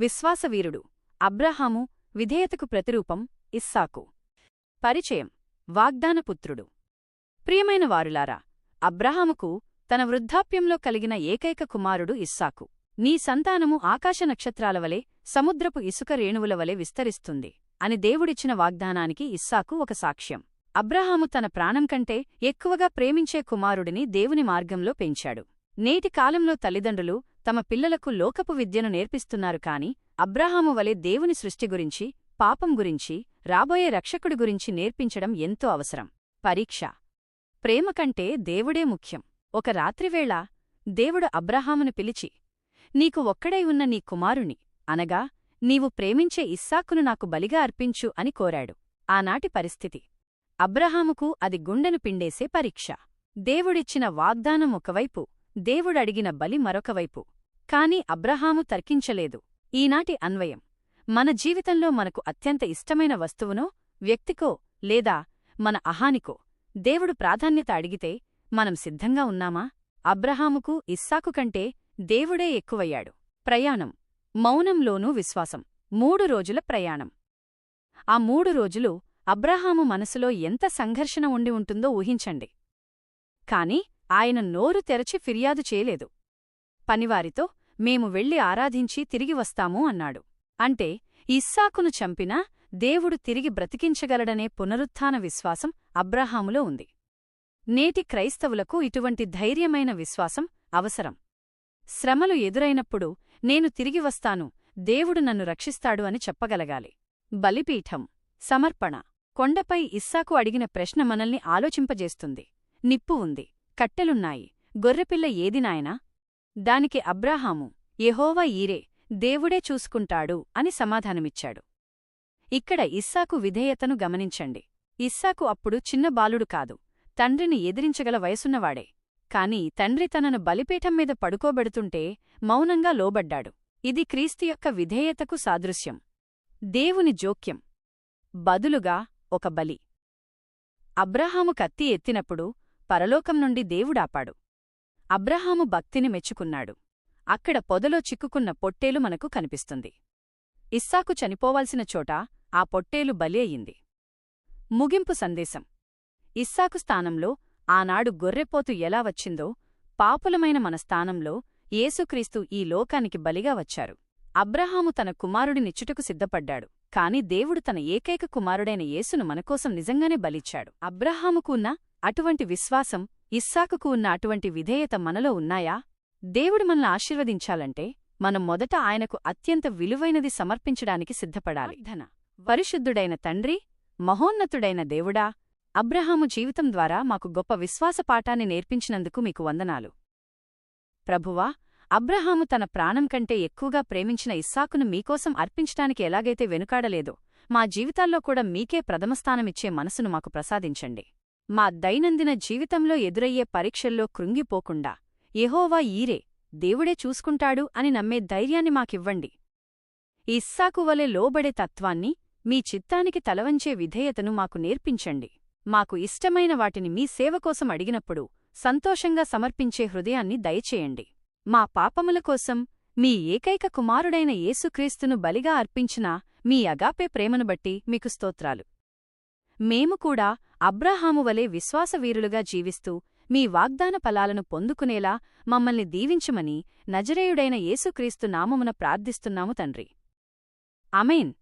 విశ్వాసవీరుడు. అబ్రహాము విధేయతకు ప్రతిరూపం ఇస్సాకు. పరిచయం. వాగ్దానపుత్రుడు. ప్రియమైన వారులారా అబ్రహాముకు తన వృద్ధాప్యంలో కలిగిన ఏకైక కుమారుడు ఇస్సాకు. నీ సంతానము ఆకాశ నక్షత్రాల వలె సముద్రపు ఇసుక రేణువుల వలె విస్తరిస్తుంది. అని దేవుడిచ్చిన వాగ్దానానికి ఇస్సాకు ఒక సాక్ష్యం. అబ్రహాము తన ప్రాణం కంటే ఎక్కువగా ప్రేమించే కుమారుడిని దేవుని మార్గంలో పెంచాడు. నేటి కాలంలో తల్లిదండ్రులు తమ పిల్లలకు లోకపు విద్యను నేర్పిస్తున్నారు కాని అబ్రహాము వలె దేవుని సృష్టి గురించి పాపం గురించి రాబోయే రక్షకుడి గురించి నేర్పించడం ఎంతో అవసరం. పరీక్ష. ప్రేమ కంటే దేవుడే ముఖ్యం. ఒక రాత్రివేళ దేవుడు అబ్రహామును పిలిచి నీకు ఒక్కడై ఉన్న నీ కుమారుని అనగా నీవు ప్రేమించే ఇస్సాకును నాకు బలిగా అర్పించు అని కోరాడు. ఆనాటి పరిస్థితి. అబ్రహాముకు అది గుండెను పిండేసే పరీక్ష. దేవుడిచ్చిన వాగ్దానం ఒకవైపు దేవుడడిగిన బలి మరొకవైపు కాని అబ్రహాము తర్కించలేదు. ఈనాటి అన్వయం. మన జీవితంలో మనకు అత్యంత ఇష్టమైన వస్తువునో వ్యక్తికో లేదా మన అహానికో దేవుడు ప్రాధాన్యత అడిగితే మనం సిద్ధంగా ఉన్నామా? అబ్రహాముకు ఇస్సాకు కంటే దేవుడే ఎక్కువయ్యాడు. ప్రయాణం. మౌనంలోనూ విశ్వాసం. మూడు రోజుల ప్రయాణం. ఆ మూడు రోజులు అబ్రహాము మనసులో ఎంత సంఘర్షణ ఉండి ఉంటుందో ఊహించండి. కాని ఆయన నోరు తెరచి ఫిర్యాదు చేయలేదు. పనివారితో మేము వెళ్ళి ఆరాధించి తిరిగి వస్తాము అన్నాడు. అంటే ఇస్సాకును చంపినా దేవుడు తిరిగి బ్రతికించగలడనే పునరుత్థాన విశ్వాసం అబ్రహాములో ఉంది. నేటి క్రైస్తవులకు ఇటువంటి ధైర్యమైన విశ్వాసం అవసరం. శ్రమలు ఎదురైనప్పుడు నేను తిరిగి వస్తాను దేవుడు నన్ను రక్షిస్తాడు అని చెప్పగలగాలి. బలిపీఠం సమర్పణ. కొండపై ఇస్సాకు అడిగిన ప్రశ్న మనల్ని ఆలోచింపజేస్తుంది. నిప్పు ఉంది. కట్టెలున్నాయి. గొర్రెపిల్ల ఏది నాయనా? దానికి అబ్రాహాము యెహోవా ఈరే దేవుడే చూసుకుంటాడు అని సమాధానమిచ్చాడు. ఇక్కడ ఇస్సాకు విధేయతను గమనించండి. ఇస్సాకు అప్పుడు చిన్న బాలుడు కాదు తండ్రిని ఎదిరించగల వయసున్నవాడే. కాని తండ్రి తనను బలిపీఠం మీద పడుకోబెడుతుంటే మౌనంగా లోబడ్డాడు. ఇది క్రీస్తు యొక్క విధేయతకు సాదృశ్యం. దేవుని జోక్యం. బదులుగా ఒక బలి. అబ్రహాము కత్తి ఎత్తినప్పుడు పరలోకం నుండి దేవుడాపాడు. అబ్రహాము భక్తిని మెచ్చుకున్నాడు. అక్కడ పొదలో చిక్కుకున్న పొట్టేలు మనకు కనిపిస్తుంది. ఇస్సాకు చనిపోవాల్సిన చోట ఆ పొట్టేలు బలి అయింది. ముగింపు సందేశం. ఇస్సాకు స్థానంలో ఆనాడు గొర్రెపోతు ఎలా వచ్చిందో పాపులమైన మన స్థానంలో యేసుక్రీస్తు ఈ లోకానికి బలిగా వచ్చారు. అబ్రహాము తన కుమారుడినిచ్చుటకు సిద్ధపడ్డాడు. కాని దేవుడు తన ఏకైక కుమారుడైన యేసును మనకోసం నిజంగానే బలిచ్చాడు. అబ్రహాముకు ఉన్న అటువంటి విశ్వాసం ఇస్సాకుకు ఉన్న అటువంటి విధేయత మనలో ఉన్నాయా? దేవుడు మనల్ని ఆశీర్వదించాలంటే మనం మొదట ఆయనకు అత్యంత విలువైనది సమర్పించడానికి సిద్ధపడాలి. ధన పరిశుద్ధుడైన తండ్రి మహోన్నతుడైన దేవుడా అబ్రహాము జీవితం ద్వారా మాకు గొప్ప విశ్వాస పాఠాన్ని నేర్పించినందుకు మీకు వందనాలు. ప్రభువా అబ్రహాము తన ప్రాణం కంటే ఎక్కువగా ప్రేమించిన ఇస్సాకును మీకోసం అర్పించటానికి ఎలాగైతే వెనుకాడలేదో మా జీవితాల్లో కూడా మీకే ప్రథమస్థానమిచ్చే మనసును మాకు ప్రసాదించండి. మా దైనందిన జీవితంలో ఎదురయ్యే పరీక్షల్లో కృంగిపోకుండా ఎహోవా ఈరే దేవుడే చూసుకుంటాడు అని నమ్మే ధైర్యాన్ని మాకివ్వండి. ఇస్సాకు వలె లోబడే తత్వాన్ని మీ చిత్తానికి తలవంచే విధేయతను మాకు నేర్పించండి. మాకు ఇష్టమైన వాటిని మీ సేవ కోసం అడిగినప్పుడు సంతోషంగా సమర్పించే హృదయాన్ని దయచేయండి. మా పాపముల కోసం మీ ఏకైక కుమారుడైన యేసుక్రీస్తును బలిగా అర్పించిన మీ అగాపే ప్రేమను బట్టి మీకు స్తోత్రాలు. మేము కూడా అబ్రాహాము వలె విశ్వాసవీరులుగా జీవిస్తూ మీ వాగ్దాన ఫలాలను పొందుకునేలా మమ్మల్ని దీవించమని నజరేయుడైన యేసుక్రీస్తు నామమున ప్రార్థిస్తున్నాము తండ్రి. అమేన్